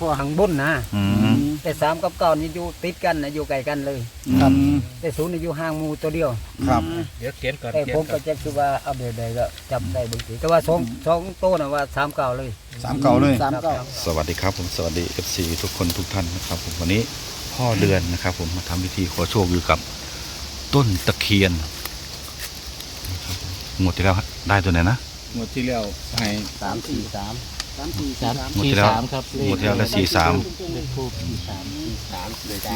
พาะหังบนนะอืมแต่สามกับเก้านี่อยู่ติดกันนะอยู่ไกลกันเลย ครับ แต่ศูนย์นี่อยู่ห่างหมูตัวเดียว ครับ เดี๋ยวเขียนก่อนแต่เขียผนมก่ก็อนจะคือว่าเอาเดี๋ยวใดก็จำได้บางทีแต่ว่าสองสองโตวนะว่าสามเก้าเลยสามเก่าเลยสามเก้า สวัสดีครับผมสวัสดี FC ทุกคนทุกท่านนะครับผมวันนี้พ่อเดือนนะครับ ผมมาทำพิธีขอโชคอยู่กับต้นตะเคียนนะครับผมงวดที่แล้วได้ตัวไหนนะงวดที่แล้วให้สามสี่สาม สามสี่สามหมดสี่ที่แล้ว สามครับงวดที่แล้วได้สี่สามเลขทูบสี่สามสี่สามเลยได้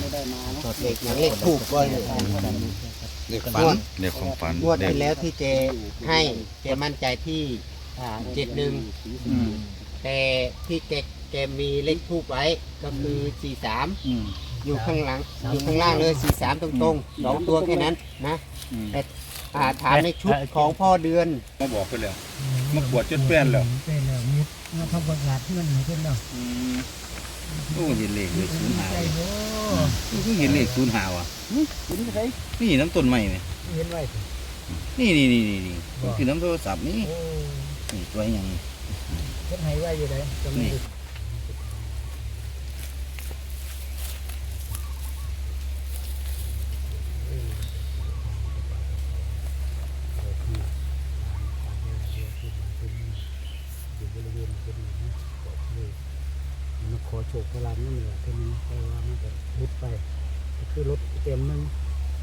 ไม่ได้มาเนาะเลขเลขทูบก็เลยเด็กฝันเรียกความฝันงวดเด็กที่แล้วที่เจให้เจมั่นใจที่เจ็ดหนึ่งอืมแต่ที่แกแกมีเลขทูบไว้ก็คือสี่สามอืมอยู่ข้างหลังอยู่ข้างล่างเลยสี่สามตรงๆสองตัวแค่นั้นนะอืมแต่อ่าถามในชุดของพ่อเดือนมาบอกไปแล้วมาปวดจนแป้นแล้ว เป็นแล้วมิดมาทำประกาศที่มันให้เป็นแล้วอืมโอ้เห็นเลขเลยศูนย์หาใจเลยโอ้คือเห็นเลขศูนย์หาว่ะคุณใครนี่น้ำต้นไม้เนี่ยเห็นไว้สินี่นี่นี่นี่นี่คือน้ำโทรศัพท์นี่โอ้นี่ตัวอย่างเห็นให้ไว้อยู่ไหนจำไม่ได้ อยู่บริเวณเป็นอย่างนี้บอกเลยมันขอโชคพลังนั่นแหละที่มัน ไปว่ามันก็รุดไปก็คือรถเต็มหนึง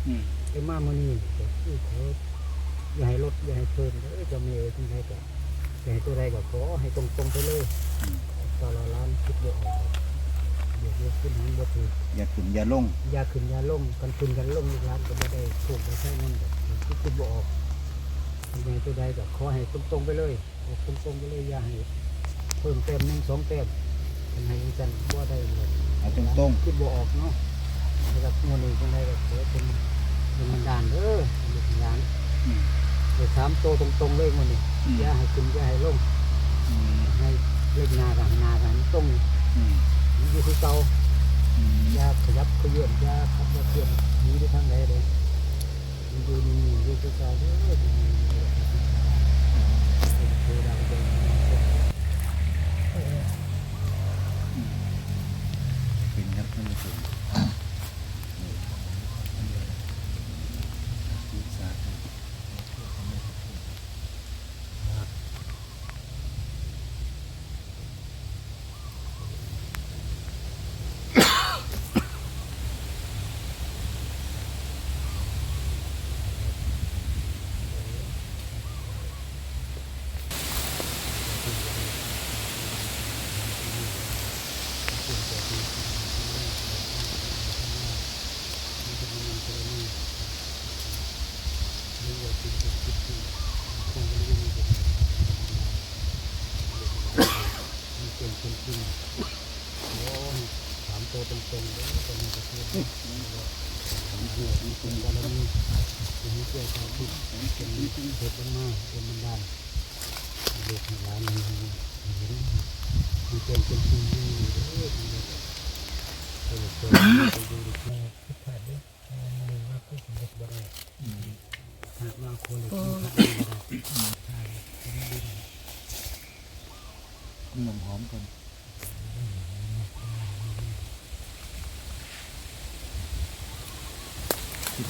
อืมไอ้มาโมอนี่ก็คือขออย่าให้ลดอย่าให้เพิ่มเลยจะมีอะไรที่ไหนก็อย่าให้ตัวใดก็ขอให้ตรงๆไปเลยตอนละล้านคิดเยอะออกเดี๋ยวเดี๋ยวขึ้นนั้นบ่ถือ อย่าขึ้นอย่าลงอยาขึ้นอยาลงกันขึ้นกันลงลูกหลานก็ไม่ได้ถูกไปใช่นั่นแบบคิดคิดบ่ออกทำไมตัวใดก็ขอให้ตรงๆไปเลยเอาตรงๆไปเลยอย่าให้เพิ่มเต็มหนึ่งสองเต็ม ทำให้กันบ่ได้เลยเอาตรงคิดบ่ออกเนาะนะครับงวดนี้จังไดก็ขอเป็นเป็นบันดาลเด้อลูกหลานๆอืมเดี๋ยวสามโตวตรงๆเลยงวดนี้อืมอย่าให้ขึ้นอย่าให้ลงอืมให้เลขหน้ากันหน้ากันตรงอืมอยู่คือเก่าอืมอย่าขยับขยื่นอย่าขับรถเคลื่อนหนีไปทางไหนเลยมันอยู่นี่ๆอยู่คือเก่าเด้อเทดังเดิน เป็นครับท่านผู้ชมสาธุ เป็นคนจริงโอ้ยถามตัวตรงๆเลยตอนนี้ก็คือถา มตัวตรงๆบารมีเป็นมิตรชาวพุทธเป็นเทพมาเป็นบรรดาลเด็กหลานนี่เห็นมันเป็นคนจริงอยู่เด้อเด็กเด็กเด็กดูดิแม่คิดขาดเด้อมือว่าคือสมเด็จบ่ได้หากว่าคนเลยคิดขาดบ่ได้ใช่เป็นดินนมหอมก่อนติดติดๆมีคนดูแลพี่น้องการพูดกันมาเป็นเรื่องเกิดขึ้นเด้อมีชีวิตเพียงเดินให้ดั ง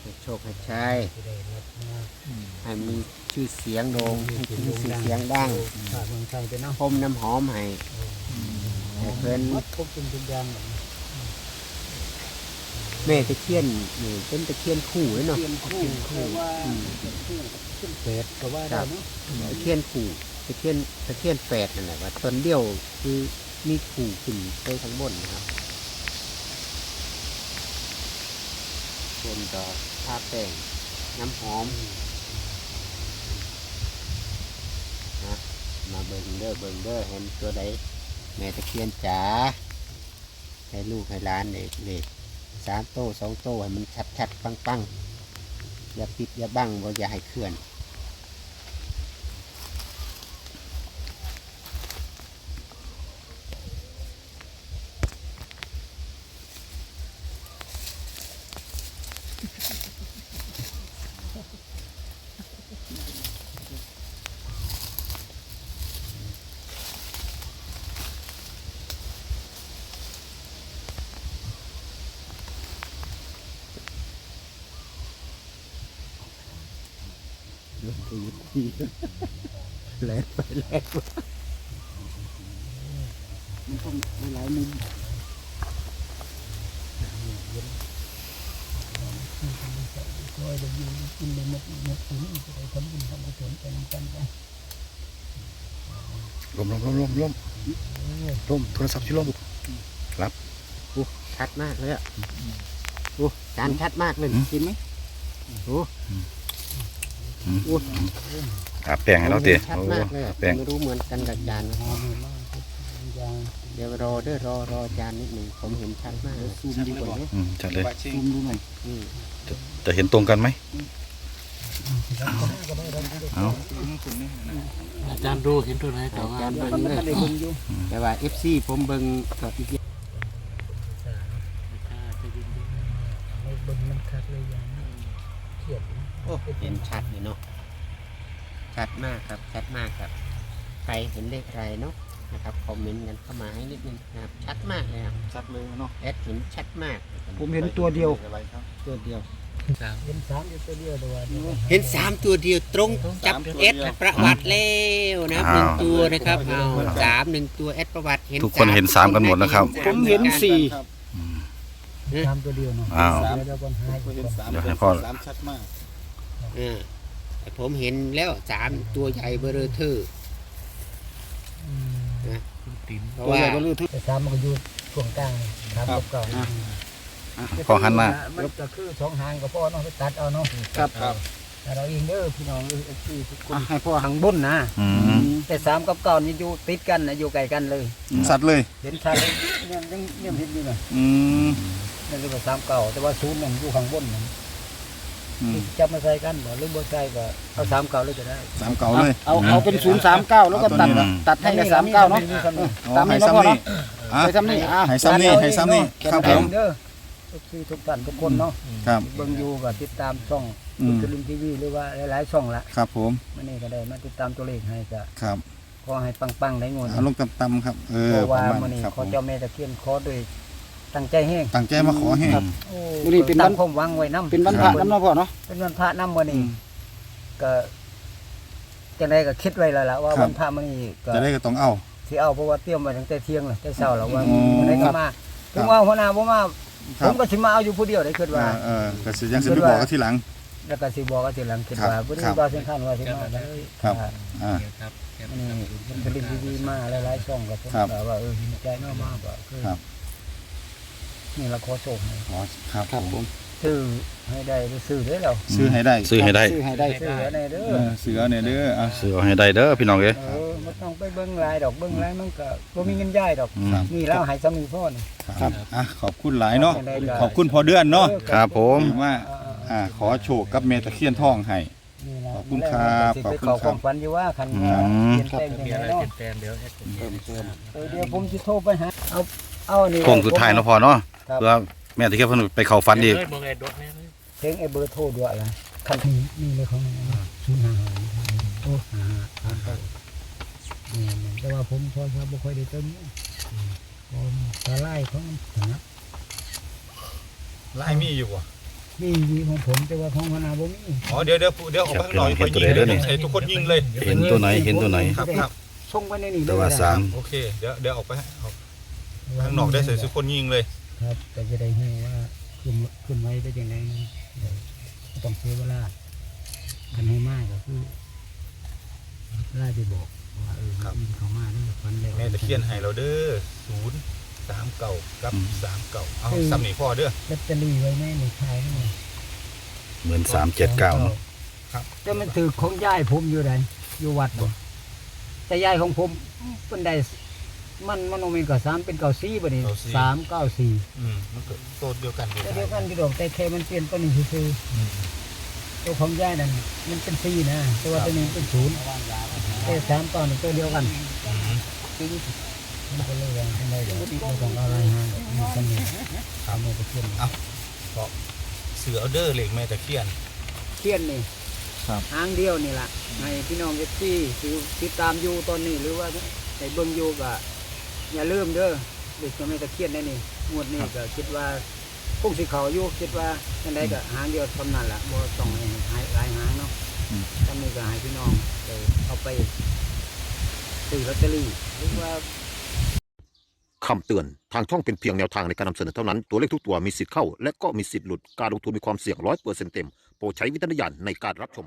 ให้โชคให้ชัยจะได้รับมาให้มีชื่อเสียงโด่งให้มีชื่อเสียงดังฝากเมืองไทยไปเนาะพรมน้ำหอมให้ให้เพิ่นมัดพบเป็นทุกอย่าง แบบนี้แม่ตะเคียนนี่เป็นตะเคียนคู่เลยเนาะเทียนคู่คู่ว่าคู่ขึ้นเป็ดก็ว่าได้เนาะตะเคียนคู่ตะเคียนตะเคียนแปดนั่นแหละว่าต้นเดียวคือมีคู่ขึ้นไปข้างบนนะครับบนดอกทาแป้งน้ำหอมนะมาเบิ่งเด้อเบิ่งเด้อเห็นตัวใดแม่ตะเคียนจ๋าให้ลูกให้หล้านเด็กเด็ก สามโต้สองโต้ให้มันชัดๆปังปังๆอย่าปิดอย่าบังบ่อย่าให้เคลื่อน แลกไปแลกมามันต้องหลายๆมุมคอยได้อยู่กินได้หมดหมดถึงจะได้ทำบุญทำกุศลไปนำกันไปลมลมลมลมลมลมโทรศัพท์ชิลมชัดมากเลยอะโอ้จานชัดมากเลยกินไหมโอ้ อาแป้งให้เราเตะชัดโอ้มากเลยอะแป้งไม่รู้เหมือนกันกับจานนะพอมีมากยางเดี๋ยวรอเด้อรอรอจานนิดหนึ่งผมเห็นชัดมากเลยซูมดีกว่าเนอะอืมจัดเลยซูมดูหน่อยอืมจะเห็นตรงกันไหมเอาอาจารย์ดูเห็นตัวไหนแต่ว่าจานมัเบิ้นงไม่เลยได้เบิ่งอยู่แต่ว่า FC ผมเบิ้งกับอีกอย่างไม่เบิ่งมันคักเลยอย่างนี้เขียดนะโอ้เห็นชัดเลยเนาะชัดมากครับชัดมากครับ ใครเห็นเลขอะไรเนาะนะครับคอมเมนต์กันเข้ามาให้นิดนึงนะครับชัดมากเลยครับชัดเลยเนาะแอดเห็นชัดมากผมเห็นตัวเดียวอะไรครับตัวเดียวเห็นสามอยู่ตัวเดียวตัวเดียวเห็นสามตัวเดียวตรงจับเอสประวัติแล้วนะครับหนึ่งตัวนะครับเอาสามหนึ่งตัวเอสประวัติเห็นทุกคนเห็นสามกันหมดนะครับผมเห็นสี่ครับ สามตัวเดียวเนาะอ้าวเดี๋ยวก่อนหายผมเห็นสามเดี๋ยวให้พ่อ สามชัดมากเออแต่ผมเห็นแล้วสามตัวใหญ่เบอร์เรอเทอร์อืมเพราะตัวว่าใหญ่ก็ลือทึบแต่สามมันก็อยู่ช่วงกลางสามกับเก่าพอหันหน้ามันก็คือสองหางก็พอเนาะไปตัดเอาเนาะครับครับ แต่เราเองเด้อพี่น้องเออที่ทุกคนให้พ่อหางบนนะ อืมแต่สามกับเก่านี่อยู่ติดกันนะอยู่ไกลกันเลย สัตว์เลย เห็นชัดเลยเนี่ยยังเนี่ยเห็นอยู่นะอืม นั่นเรียกว่าสามเก่าแต่ว่าศูนย์นั่นอยู่ข้างบนนั่นอืมจับมาใส่กันบ่หรือบ่ใส่ก็เอาสามเก่าเลยก็ได้สามเก่าเลย เอาเอาเป็นศูนย์สามเก้าแล้วก็ตัดอืมตัดให้กับสามเก้าเนาะอ๋อให้ซ้ำนี่อะให้ซ้ำนี่อะให้ซ้ำนี่ให้ซ้ำนี่ครับผมเด้อทุกที่ทุกท่านทุกคนเนาะครับ เบิ่งอยู่ก็ติดตามช่องอืมตุลินทีวีหรือว่าหลายๆช่องละครับผมมื้อนี้ก็ได้มาติดตามตัวเลขให้ก็ครับขอให้ปังๆได้งวดเอาลงต่ำๆครับ เอเพอราะปว่าระมามื้อณนี้ครับขผอมเจ้าแม่ตะเคียนขอด้วย ตั้งใจแห้งตั้งใจมาขอให้มื้อนี้เป็นวันความหวังไว้นำเป็นวันพระนำเนาะพ่อเนาะ เป็นวันพระนำมื้อนี้ก็จังไดก็คิดไว้แล้วล่ะว่าครับ วันพระมื้อนี้ก็จะได้ก็ต้องเอา สิเอาเพราะว่าเตรียมไว้ตั้งแต่เที่ยงเลยแต่เช้าแล้วว่าอ๋อมื้อใดก็มาครัถึบงว่าหัวหน้าบ่มาคผรับมก็สิมาเอาอยู่ผู้เดียวได้คิดเอว่าอเออก็สิยังสิไปบอกกันทีหลัง แล้วก็สิบอกก็สิหลังคิดครับว่าบ่ได้ครับว่าเส้นข้างว่าสิมาได้ครับอ่าอ่า นี่มันเป็นทีวีมาหลายๆช่องก็ผมครับก็ว่าเออดีใจมากมากก็คือครับ นี่ละขอโชคให้ขอครับผมซื้อให้ได้หรือซื้อได้แล้วซื้อให้ได้ซื้อให้ได้ซื้อให้ได้ซื้อให้ได้เด้เอออซื้อเอาเนี่ยเด้ออะ ซื้อเอาให้ได้เด้อพี่น้องเอ้ย เออบ่ต้องไปเบิ่งรายดอกเบิ่งรายมันก็บ่มีเงินย้ายดอกอืม นี่แล้วให้สามีพ่อนี่ ครับอะขอบคุณหลายเนาะจังใดก็ขอบคุณพอเดือนเนาะออครับผมที่ว่าอ่าอ่าขอโชคกับเมตะเคียนทองให้ๆนี่นะขอบคุณครับสิขอบไปคุณเข้าครับความฝันอยู่ว่าคันอืว่ามเปลี่ยนแปลงจังไดเนาะเดี๋ยวเออเดี๋ยวผมสิโทรไปหาเอา เอานี่โค้งสุดท้ายเนาะพ่อเนาะครับ เพื่อแม่ตะเคียนเพิ่นไปเข้าฝันอีกเพลงไอ้เบอร์โทรด้วยอะไรคันนี้นี่เลยของศูนย์ห้าห้าโอ้ห้าห้าสามเก้านี่นแต่ว่าผมพอชอบบ่ค่อยได้เติมเนี่ยผมตาไล่ของถนัดไล่มีอยู่อะมีวีของผมแต่ว่าของพนาบ่มีอ๋อเดี๋ยวเดี๋ยวเดี๋ยวออกไปข้างนอกไปยิงเลยใส่ทุกคนยิงเลย เห็นตัวไหนเห็นตัวไหน ครับครับ ส่งไปในนี่เลยแต่ว่าสามโอเค เดี๋ยวเดี๋ยวออกไปออก ข้างนอกได้ใส่ทุกคนยิงเลย ครับแต่จะได้เห็นว่าขึ้นขึ้นไว้ได้ยังไงเดี๋ยวต้องเสียเวลาคันให้มากก็คือไล่ไปบอกว่าเออมีเขามาเด้อฟันแล้วแม่ตะเคียนให้เราเด้อศูนย์สามเก่ากับอืมสามเก่าเอาซ้ำนี่พ่อเด้อแบตเตอรี่ไว้แม่ในท้ายนี่เหมือนสามเจ็ดเก้าเนาะแต่มันถือของยายผมอยู่ไหนอยู่วัดบ่แต่ยายของผมเป็นได้ มันมันโอเมนก็สามเป็นเก้าสี่บ่นี่ สามเก้าสี่อืมมันก็โตเดียวกันแต่เดียวกันที่ดอกแต่แค่มันเปลี่ยนตัวนี้คือๆตัวของยายนั่นมันเป็นสี่นะตัวตัวนี้เป็นศูนย์แต่สามตอนนี้ตัวเดียวกันมันก็เลยว่าไม่ได้เดี๋ยวไม่ต้องเอาอะไรฮะมีคนนี้ทำมาไปเขียนเสือเอาเด้อเหล็กแม่ตะเคียนเขียนนี่ครับ หางเดียวนี่ล่ะให้พี่น้องเอฟซีติดตามอยู่ตอนนี้หรือว่าในเบิ่งอยู่ก็ อย่าลืมเด้อเด็กจะไม่ตะเคียนได้นี่งวดนี้ก็คิดว่าคงสิเขาอยู่คิดว่าจังไดก็หางเดียวเท่านั้นล่ะบ่ต้องให้หายหลายหางเนาะอืม ทำนี้ก็ให้พี่น้องไปเอาไปซื้อลอตเตอรี่หรือว่า คำเตือน ทางช่องเป็นเพียงแนวทางในการนำเสนอเท่านั้น ตัวเลขทุกตัวมีสิทธิ์เข้า และก็มีสิทธิ์หลุด การลงทุนมีความเสี่ยงร้อยเปอร์เซ็นต์เต็ม โปรดใช้วิจารณญาณในการรับชม